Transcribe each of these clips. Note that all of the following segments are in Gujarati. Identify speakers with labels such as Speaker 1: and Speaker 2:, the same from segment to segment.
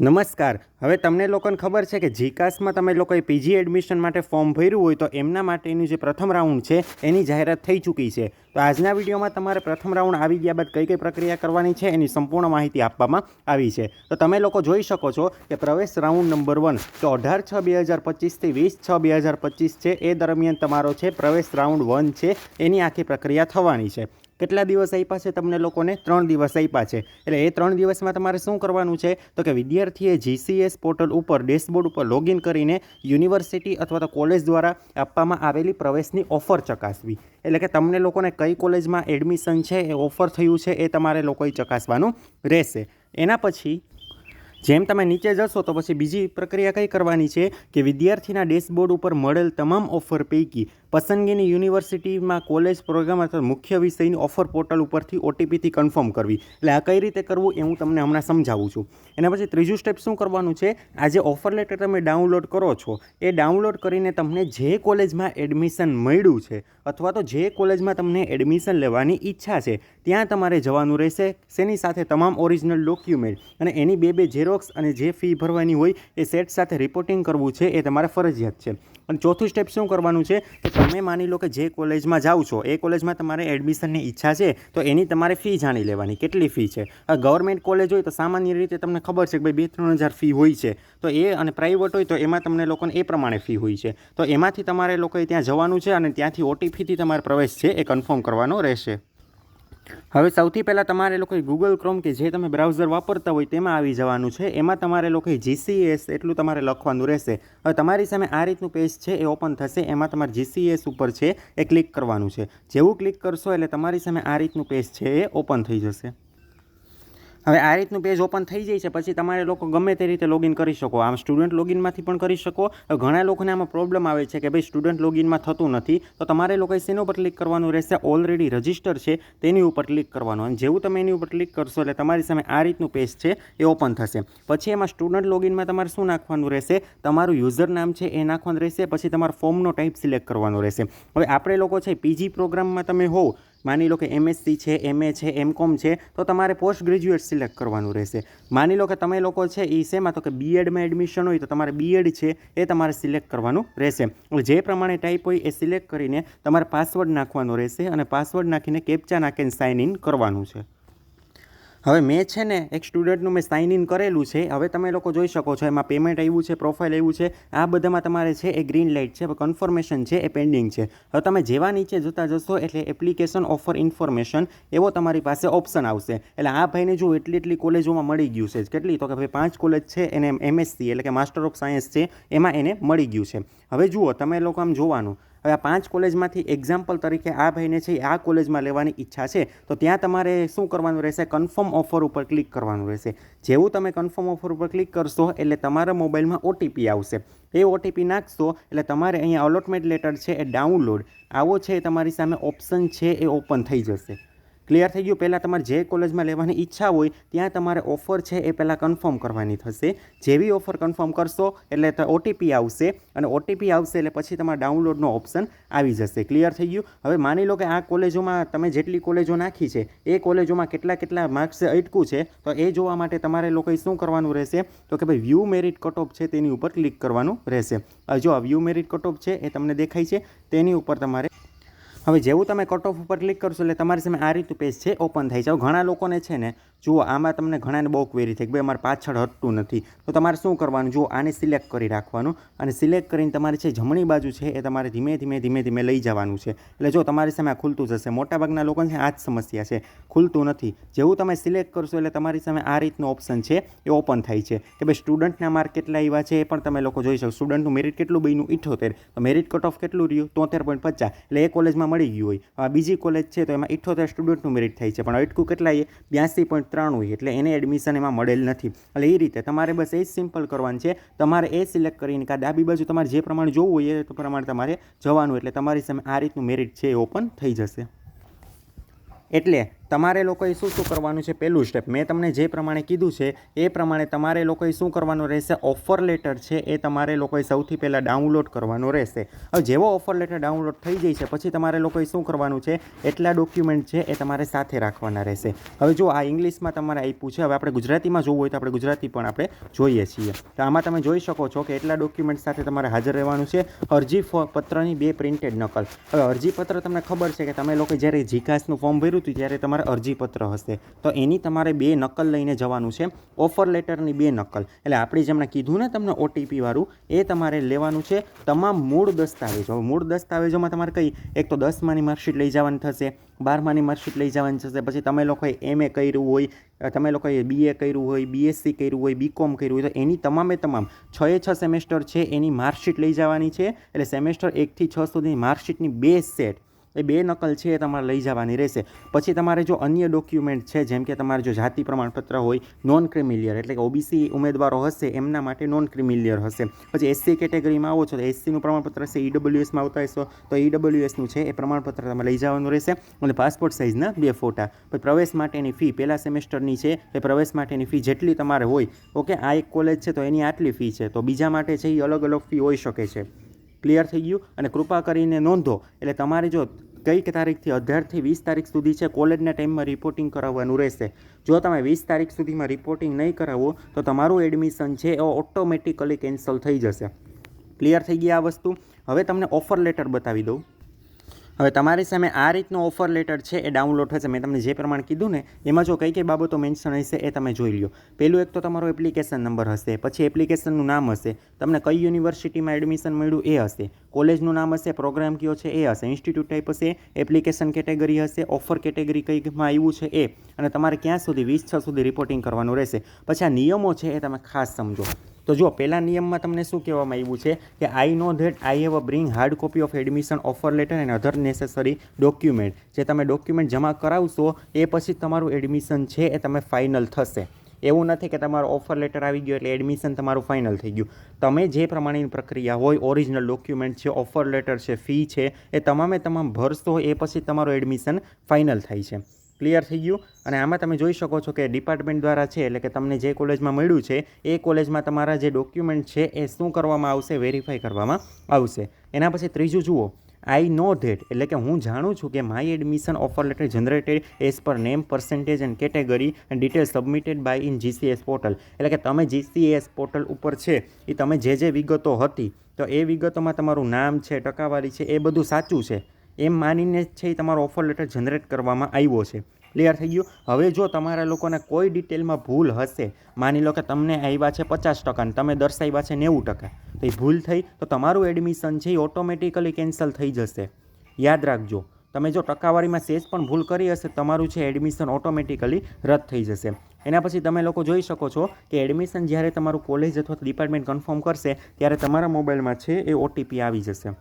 Speaker 1: નમસ્કાર. હવે તમને લોકોને ખબર છે કે જીકાસમાં તમે લોકોએ પીજી એડમિશન માટે ફોર્મ ભર્યું હોય તો એમના માટેનું જે પ્રથમ રાઉન્ડ છે, એની જાહેરાત થઈ ચૂકી છે. તો આજના વિડીયોમાં તમારે પ્રથમ રાઉન્ડ આવી ગયા બાદ કઈ કઈ પ્રક્રિયા કરવાની છે, એની સંપૂર્ણ માહિતી આપવામાં આવી છે. તો તમે લોકો જોઈ શકો છો કે પ્રવેશ રાઉન્ડ નંબર વન તો અઢાર છ બે હજાર પચીસથી વીસ છ બે હજાર પચીસ છે, એ દરમિયાન તમારો છે પ્રવેશ રાઉન્ડ વન છે, એની આખી પ્રક્રિયા થવાની છે. કેટલા દિવસ આપ્યા છે તમને લોકોને? ત્રણ દિવસ આપ્યા છે. એટલે એ ત્રણ દિવસમાં તમારે શું કરવાનું છે? તો કે વિદ્યાર્થીએ જીસીએસ પોર્ટલ ઉપર ડેશબોર્ડ ઉપર લોગિન કરીને યુનિવર્સિટી અથવા તો કોલેજ દ્વારા આપવામાં આવેલી પ્રવેશની ઓફર ચકાસવી. એટલે કે તમને લોકોને કઈ કોલેજમાં એડમિશન છે, એ ઓફર થયું છે, એ તમારે લોકોએ ચકાસવાનું રહેશે. એના પછી જેમ તમે નીચે જશો તો પછી બીજી પ્રક્રિયા કઈ કરવાની છે કે વિદ્યાર્થીના ડેશબોર્ડ ઉપર મળેલ તમામ ઓફર પૈકી પસંદગીની યુનિવર્સિટીમાં કોલેજ પ્રોગ્રામ અથવા મુખ્ય વિષયની ઓફર પોર્ટલ ઉપરથી ઓટીપીથી કન્ફર્મ કરવી. એટલે આ કઈ રીતે કરવું એ હું તમને હમણાં સમજાવું છું. એના પછી ત્રીજું સ્ટેપ શું કરવાનું છે? આ જે ઓફર લેટર તમે ડાઉનલોડ કરો છો. એ ડાઉનલોડ કરીને તમને જે કોલેજમાં એડમિશન મળ્યું છે અથવા તો જે કોલેજમાં તમને એડમિશન લેવાની ઈચ્છા છે, ત્યાં તમારે જવાનું રહેશે. શેની સાથે? તમામ ઓરિજિનલ ડોક્યુમેન્ટ. અને એની બે બે ઝેરોક્સ અને જે ફી ભરવાની હોય એ સેટ સાથે રિપોર્ટિંગ કરવું છે એ તમારે ફરજિયાત છે. અને ચોથું સ્ટેપ શું કરવાનું છે? કે તમે માની લો કે જે કોલેજમાં જાઓ છો, એ કોલેજમાં તમારે એડમિશનની ઈચ્છા છે, તો એની તમારે ફી જાણી લેવાની. કેટલી ફી છે? ગવર્મેન્ટ કોલેજ હોય તો સામાન્ય રીતે તમને ખબર છે કે ભાઈ બે ત્રણ હજાર ફી હોય છે. તો એ અને પ્રાઇવેટ હોય તો એમાં તમને લોકોને એ પ્રમાણે ફી હોય છે. તો એમાંથી તમારે લોકોએ ત્યાં જવાનું છે અને ત્યાંથી ઓટીપીથી તમારે પ્રવેશ છે એ કન્ફર્મ કરવાનો રહેશે. હવે સૌથી પહેલાં તમારે લોકોએ ગૂગલ ક્રોમ કે જે તમે બ્રાઉઝર વાપરતા હોય તેમાં આવી જવાનું છે. એમાં તમારે લોકોએ જીસીએસ એટલું તમારે લખવાનું રહેશે. હવે તમારી સામે આ રીતનું પેજ છે, એ ઓપન થશે. એમાં તમારે જીસીએસ ઉપર છે, એ ક્લિક કરવાનું છે. જેવું ક્લિક કરશો એટલે તમારી સામે આ રીતનું પેજ છે, એ ઓપન થઈ જશે. હવે આ રીતનું પેજ ઓપન થઈ જાય છે, પછી તમારે લોકો ગમે તે રીતે લોગિન કરી શકો. આમ સ્ટુડન્ટ લોગિનમાંથી પણ કરી શકો. ઘણા લોકોને આમાં પ્રોબ્લેમ આવે છે કે ભાઈ સ્ટુડન્ટ લોગિનમાં થતું નથી, તો તમારે લોકોએ શેના ઉપર ક્લિક કરવાનું રહેશે? ઓલરેડી રજિસ્ટર છે, તેની ઉપર ક્લિક કરવાનું. અને જેવું તમે એની ઉપર ક્લિક કરશો એટલે તમારી સામે આ રીતનું પેજ છે, એ ઓપન થશે. પછી એમાં સ્ટુડન્ટ લોગિનમાં તમારે શું નાખવાનું રહેશે? તમારું યુઝર નામ છે, એ નાખવાનું રહેશે. પછી તમારા ફોર્મનો ટાઈપ સિલેક્ટ કરવાનો રહેશે. હવે આપણે લોકો છે પીજી પ્રોગ્રામમાં તમે હોવ માની લો કે એમએસસી છે એમએ છે એમકોમ છે, તો તમારે પોસ્ટ ગ્રેજ્યુએટ સિલેક્ટ કરવાનું રહેશે. માની લો કે તમે લોકો છે એ શેમાં? તો કે બીએડમાં એડમિશન હોય તો તમારે બીએડ છે એ તમારે સિલેક્ટ કરવાનું રહેશે. જે પ્રમાણે ટાઈપ હોય એ સિલેક્ટ કરીને તમારે પાસવર્ડ નાખવાનો રહેશે અને પાસવર્ડ નાખીને કેપ્ચા નાખીને સાઇન ઇન કરવાનું છે. હવે મેં છે ને એક સ્ટુડન્ટનું મેં સાઇન ઇન કરેલું છે. હવે તમે લોકો જોઈ શકો છો, એમાં પેમેન્ટ આવ્યું છે પ્રોફાઇલ આવ્યું છે. આ બધામાં તમારે છે, એ ગ્રીન લાઇટ છે કન્ફર્મેશન છે, એ પેન્ડિંગ છે. હવે તમે જેવા નીચે જતા જશો, એટલે એપ્લિકેશન ઓફર ઇન્ફોર્મેશન એવો તમારી પાસે ઓપ્શન આવશે. એટલે આ ભાઈને જો એટલી એટલી કોલેજોમાં મળી ગયું છે. કેટલી? તો કે ભાઈ પાંચ કોલેજ છે, એને એમએસસી એટલે કે માસ્ટર ઓફ સાયન્સ છે, એમાં એને મળી ગયું છે. હવે જુઓ, તમે લોકો આમ જોવાનું હવે આ પાંચ કોલેજમાંથી એક્ઝામ્પલ તરીકે આ ભાઈને છે આ કોલેજમાં લેવાની ઈચ્છા છે, તો ત્યાં તમારે શું કરવાનું રહેશે? કન્ફર્મ ઓફર ઉપર ક્લિક કરવાનું રહેશે. જેવું તમે કન્ફર્મ ઓફર ઉપર ક્લિક કરશો, એટલે તમારા મોબાઈલમાં ઓટીપી આવશે. એ ઓટીપી નાખશો, એટલે તમારે અહીંયા અલોટમેન્ટ લેટર છે એ ડાઉનલોડ આવો છે એ તમારી સામે ઓપ્શન છે, એ ઓપન થઈ જશે. ક્લિયર થઈ ગયું. પહેલાં તમારે જે કોલેજમાં લેવાની ઈચ્છા હોય, ત્યાં તમારે ઓફર છે એ પહેલાં કન્ફર્મ કરવાની થશે. જેવી ઓફર કન્ફર્મ કરશો, એટલે ઓટીપી આવશે. અને ઓટીપી આવશે એટલે પછી તમારે ડાઉનલોડનો ઓપ્શન આવી જશે. ક્લિયર થઈ ગયું? હવે માની લો કે આ કોલેજોમાં તમે જેટલી કોલેજો નાખી છે, એ કોલેજોમાં કેટલા કેટલા માર્ક્સ અટકું છે, તો એ જોવા માટે તમારે લોકોએ શું કરવાનું રહેશે? તો કે ભાઈ વ્યૂ મેરિટ કટઓફ છે તેની ઉપર ક્લિક કરવાનું રહેશે. જો આ વ્યૂ મેરિટ કટઓફ છે, એ તમને દેખાય છે, તેની ઉપર તમારે હવે જેવું તમે કટ ઓફ ઉપર ક્લિક કરશો એટલે તમારી સામે આ રીતનું પેજ છે ઓપન થઈ જાવ. ઘણા લોકોને છે ને, જુઓ, આમાં તમને ઘણાને બહુ ક્વેરી થઈ કે ભાઈ અમારે પાછળ હટતું નથી. તો તમારે શું કરવાનું? જુઓ, આને સિલેક્ટ કરી રાખવાનું અને સિલેક્ટ કરીને તમારે છે જમણી બાજુ છે એ તમારે ધીમે ધીમે ધીમે ધીમે લઈ જવાનું છે. એટલે જો તમારી સામે આ ખુલતું જશે મોટાભાગના લોકોને આ જ સમસ્યા છે. ખુલતું નથી. જેવું તમે સિલેક્ટ કરશો એટલે તમારી સામે આ રીતનું ઓપ્શન છે એ ઓપન થાય છે. કે ભાઈ સ્ટુડન્ટના માર્ક કેટલા આવ્યા છે એ પણ તમે લોકો જોઈ શકો. સ્ટુડન્ટનું મેરિટ કેટલું બન્યું? ઇઠોતેર. તો મેરિટ કટ ઓફ કેટલું રહ્યું? તોતેર પોઈન્ટ પચાસ. એટલે એ કોલેજમાં મળી ગયું હોય. આ બીજી કોલેજ છે તો એમાં ઇઠ્ઠોતેર સ્ટુડન્ટનું મેરિટ થાય છે. પણ અટકું કેટલા એ બ્યાસી પોઈન્ટ ત્રણ હોય એટલે એને એડમિશન એમાં મળેલ નથી. એટલે એ રીતે તમારે બસ એ જ સિમ્પલ કરવાનું છે. તમારે એ સિલેક્ટ કરીને કાં ડાબી બાજુ તમારે જે પ્રમાણે જોવું હોય એ પ્રમાણે તમારે જવાનું. એટલે તમારી સામે આ રીતનું મેરિટ છે એ ઓપન થઈ જશે. એટલે તમારે લોકોએ શું શું કરવાનું છે પહેલું સ્ટેપ મેં તમને જે પ્રમાણે કીધું છે, એ પ્રમાણે તમારે લોકોએ શું કરવાનું રહેશે? ઓફર લેટર છે, એ તમારે લોકોએ સૌથી પહેલાં ડાઉનલોડ કરવાનો રહેશે. હવે જેવો ઓફર લેટર ડાઉનલોડ થઈ જાય છે, પછી તમારે લોકોએ શું કરવાનું છે? એટલા ડોક્યુમેન્ટ છે, એ તમારે સાથે રાખવાના રહેશે. હવે જો આ ઇંગ્લિશમાં તમારે આપ્યું છે, હવે આપણે ગુજરાતીમાં જોવું હોય તો આપણે ગુજરાતી પણ આપણે જોઈએ છીએ. તો આમાં તમે જોઈ શકો છો કે એટલા ડોક્યુમેન્ટ સાથે તમારે હાજર રહેવાનું છે. અરજી પત્રની બે પ્રિન્ટેડ નકલ. હવે અરજીપત્ર તમને ખબર છે કે તમે લોકો જ્યારે જીકાસનું ફોર્મ ભર્યું હતું, ત્યારે તમારે અરજીપત્ર હશે. તો એની તમારે બે નકલ લઈને જવાનું છે. ઓફર લેટરની બે નકલ. એટલે આપણે જેમણે કીધું ને તમને ઓટીપીવાળું એ તમારે લેવાનું છે તમામ મૂળ દસ્તાવેજો. મૂળ દસ્તાવેજોમાં તમારે કઈ? એક તો દસમાની માર્કશીટ લઈ જવાની થશે, બારમાની માર્કશીટ લઈ જવાની થશે, પછી તમે લોકોએ એમએ કર્યું હોય, તમે લોકોએ બીએ કર્યું હોય બીએસસી કર્યું હોય બીકોમ કર્યું હોય, તો એની તમામે તમામ છ એ છ સેમેસ્ટર છે, એની માર્કશીટ લઈ જવાની છે. એટલે સેમેસ્ટર એકથી છ સુધીની માર્કશીટની બે સેટ એ બે નકલ છે એ તમારે લઈ જવાની રહેશે. પછી તમારે જો અન્ય ડોક્યુમેન્ટ છે, જેમ કે તમારે જો જાતિ પ્રમાણપત્ર હોય નોન ક્રિમિલિયર એટલે કે ઓબીસી ઉમેદવારો હશે, એમના માટે નોન ક્રિમિલિયર હશે. પછી એસસી કેટેગરીમાં આવો છો, તો એસસીનું પ્રમાણપત્ર હશે ઈડબ્લ્યુએસમાં આવતા હશો, તો ઈડબ્લ્યુએસનું છે, એ પ્રમાણપત્ર તમારે લઈ જવાનું રહેશે. અને પાસપોર્ટ સાઇઝના બે ફોટા. પછી પ્રવેશ માટેની ફી પહેલા સેમેસ્ટરની છે, એ પ્રવેશ માટેની ફી જેટલી તમારે હોય ઓકે આ એક કોલેજ છે, તો એની આટલી ફી છે. તો બીજા માટે છે, એ અલગ અલગ ફી હોઈ શકે છે. ક્લિયર થઈ ગયું અને કૃપા કરીને નોંધો, એટલે તમારે જો કઈ તારીખથી અઢારથી વીસ તારીખ સુધી છે, કોલેજના ટાઈમમાં રિપોર્ટિંગ કરાવવાનું રહેશે. જો તમે વીસ તારીખ સુધીમાં રિપોર્ટિંગ નહીં કરાવો, તો તમારું એડમિશન છે એ ઓટોમેટિકલી કેન્સલ થઈ જશે. ક્લિયર થઈ ગઈ આ વસ્તુ? હવે તમને ઓફર લેટર બતાવી દઉં. હવે તમારી સામે આ રીતનો ઓફર લેટર છે, એ ડાઉનલોડ થશે. મેં તમને જે પ્રમાણે કીધું ને, એમાં જો કઈ કઈ બાબતો મેન્શન હશે, એ તમે જોઈ લો પહેલું એક તો તમારો એપ્લિકેશન નંબર હશે, પછી એપ્લિકેશનનું નામ હશે, તમને કઈ યુનિવર્સિટીમાં એડમિશન મળ્યું એ હશે. કોલેજનું નામ હશે, પ્રોગ્રામ કયો છે, એ હશે, ઇન્સ્ટિટ્યૂટ ટાઈપ હશે, એપ્લિકેશન કેટેગરી હશે ઓફર કેટેગરી કઈમાં આવ્યું છે એ, અને તમારે ક્યાં સુધી, વીસ છ સુધી રિપોર્ટિંગ કરવાનું રહેશે. પછી આ નિયમો છે એ તમે ખાસ સમજો. તો જો પહેલા નિયમમાં તમને શું કહેવામાં આવ્યું છે કે I know that I have a bring hard copy of admission offer letter and other necessary document જે તમે ડોક્યુમેન્ટ જમા કરાવશો, એ પછી તમારું એડમિશન છે એ તમે ફાઇનલ થશે. એવું નથી કે તમારો ઓફર લેટર આવી ગયો એટલે એડમિશન તમારું ફાઇનલ થઈ ગયું. તમે જે પ્રમાણેની પ્રક્રિયા હોય ઓરિજિનલ ડોક્યુમેન્ટ છે ઓફર લેટર છે ફી છે, એ તમામે તમામ ભરશો, એ પછી તમારું એડમિશન ફાઇનલ થાય છે. ક્લિયર થઈ ગયું? અને આમાં તમે જોઈ શકો છો કે ડિપાર્ટમેન્ટ દ્વારા છે, એટલે કે તમને જે કોલેજમાં મળ્યું છે, એ કોલેજમાં તમારા જે ડોક્યુમેન્ટ છે, એ શું કરવામાં આવશે વેરીફાઈ કરવામાં આવશે. એના પછી ત્રીજું જુઓ. આઈ નો ધેટ એટલે કે હું જાણું છું કે my admission offer letter generated as per name percentage and category and detail submitted by in GCS portal. એટલે કે તમે જીસીએસ પોર્ટલ ઉપર છે એ તમે જે જે વિગતો હતી, તો એ વિગતોમાં તમારું નામ છે, ટકાવારી છે, એ બધું સાચું છે. એમ માનીને જ છે એ તમારો ઓફર લેટર જનરેટ કરવામાં આવ્યો છે. ક્લિયર થઈ ગયું? હવે જો તમારા લોકોને કોઈ ડિટેલમાં ભૂલ હશે, માની લો કે તમને આવ્યા છે પચાસ ટકા અને તમે દર્શાવ્યા છે નેવું ટકા તો એ ભૂલ થઈ તો તમારું એડમિશન છે એ ઓટોમેટિકલી કેન્સલ થઈ જશે. યાદ રાખજો, તમે જો ટકાવારીમાં સેજ પણ ભૂલ કરી હશે, તમારું છે એડમિશન ઓટોમેટિકલી રદ થઈ જશે. એના પછી તમે લોકો જોઈ શકો છો કે એડમિશન જ્યારે તમારું કોલેજ અથવા ડિપાર્ટમેન્ટ કન્ફર્મ કરશે, ત્યારે તમારા મોબાઈલમાં છે એ ઓટીપી આવી જશે.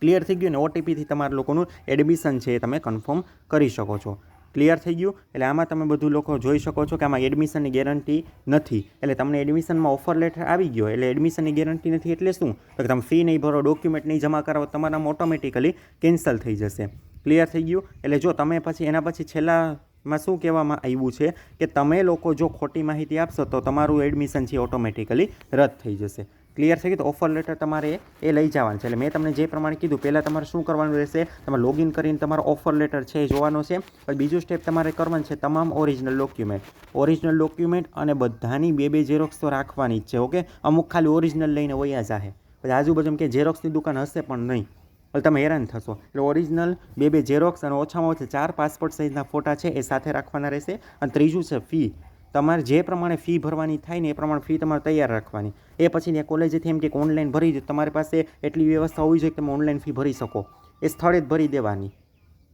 Speaker 1: ક્લિયર થઈ ગયું ને? ઓટીપીથી તમારા લોકોનું એડમિશન છે એ તમે કન્ફર્મ કરી શકો છો. ક્લિયર થઈ ગયું. એટલે આમાં તમે બધું લોકો જોઈ શકો છો કે આમાં એડમિશનની ગેરંટી નથી. એટલે તમને એડમિશનમાં ઓફર લેટર આવી ગયો. એટલે એડમિશનની ગેરંટી નથી એટલે શું? તો કે તમે ફી નહીં ભરો ડોક્યુમેન્ટ નહીં જમા કરાવો, તમારામાં ઓટોમેટિકલી કેન્સલ થઈ જશે. ક્લિયર થઈ ગયું? એટલે જો તમે પછી, એના પછી છેલ્લા માં શું કહેવામાં આવ્યું છે કે તમે લોકો જો ખોટી માહિતી આપશો તો તમારું એડમિશન છે ઓટોમેટિકલી રદ થઈ જશે. ક્લિયર થઈ ગયું તો ઓફર લેટર તમારે એ લઈ જવાનું છે. એટલે મેં તમને જે પ્રમાણે કીધું, પહેલાં તમારે શું કરવાનું રહેશે? તમારે લોગિન કરીને તમારો ઓફર લેટર છે એ જોવાનો છે. પછી બીજું સ્ટેપ તમારે કરવાનું છે તમામ ઓરિજિનલ ડોક્યુમેન્ટ ઓરિજિનલ ડોક્યુમેન્ટ અને બધાની બે બે ઝેરોક્સ તો રાખવાની જ છે ઓકે અમુક ખાલી ઓરિજિનલ લઈને વયા જાહે. પછી આજુબાજુ કે ઝેરોક્સની દુકાન હશે પણ નહીં. એટલે તમે હેરાન થશો. એટલે ઓરિજિનલ બે બે ઝેરોક્સ અને ઓછામાં ઓછા ચાર પાસપોર્ટ સાઇઝના ફોટા છે એ સાથે રાખવાના રહેશે. અને ત્રીજું છે ફી તમારે જે પ્રમાણે ફી ભરવાની થાય ને એ પ્રમાણે ફી તમારે તૈયાર રાખવાની. એ પછી ત્યાં કોલેજેથી એમ કે ઓનલાઈન ભરી દો. તમારી પાસે એટલી વ્યવસ્થા હોવી જોઈએ કે તમે ઓનલાઈન ફી ભરી શકો. એ સ્થળે જ ભરી દેવાની.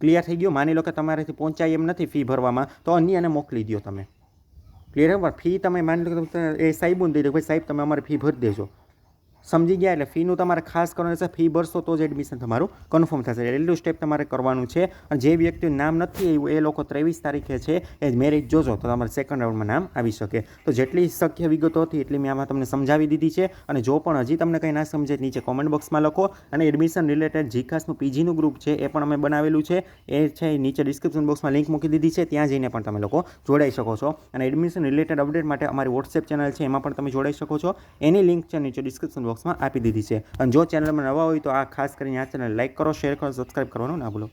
Speaker 1: ક્લિયર થઈ ગયું? માની લો કે તમારાથી પહોંચાય એમ નથી ફી ભરવામાં, તો અન્યને મોકલી દો તમે. ક્લિયર પણ ફી તમે માની લો કે એ સાહેબોને દઈ દો ભાઈ સાહેબ, તમે અમારી ફી ભરી દેજો. સમજી ગયા એટલે ફીનું તમારે ખાસ કરવાનું છે. ફી ભરશો તો જ એડમિશન તમારું કન્ફર્મ થશે. એટલું સ્ટેપ તમારે કરવાનું છે. અને જે વ્યક્તિનું નામ નથી એવું એ લોકો ત્રેવીસ તારીખે છે, એ મેરિટ જોજો તો તમારે સેકન્ડ રાઉન્ડમાં નામ આવી શકે. તો જેટલી શક્ય વિગતો હતી એટલી મેં આમાં તમને સમજાવી દીધી છે. અને જો પણ હજી તમને કંઈ ના સમજે, નીચે કોમેન્ટ બોક્સમાં લખો. અને એડમિશન રિલેટેડ જીકાસનું પીજીનું ગ્રુપ છે, એ પણ અમે બનાવેલું છે. એ છે નીચે ડિસ્ક્રિપ્શન બોક્સમાં લિંક મૂકી દીધી છે. ત્યાં જઈને પણ તમે લોકો જોડાઈ શકો છો. અને એડમિશન રિલેટેડ અપડેટ માટે અમારી વોટ્સએપ ચેનલ છે, એમાં પણ તમે જોડાઈ શકો છો. એની લિંક છે નીચે ડિસ્ક્રિપ્શન બોક્સમાં આપી દીધી છે. અને જો ચેનલમાં નવા હોય તો આ ખાસ કરીને આ ચેનલ લાઇક કરો શેર કરો સબસ્ક્રાઈબ કરવાનું ના ભૂલો.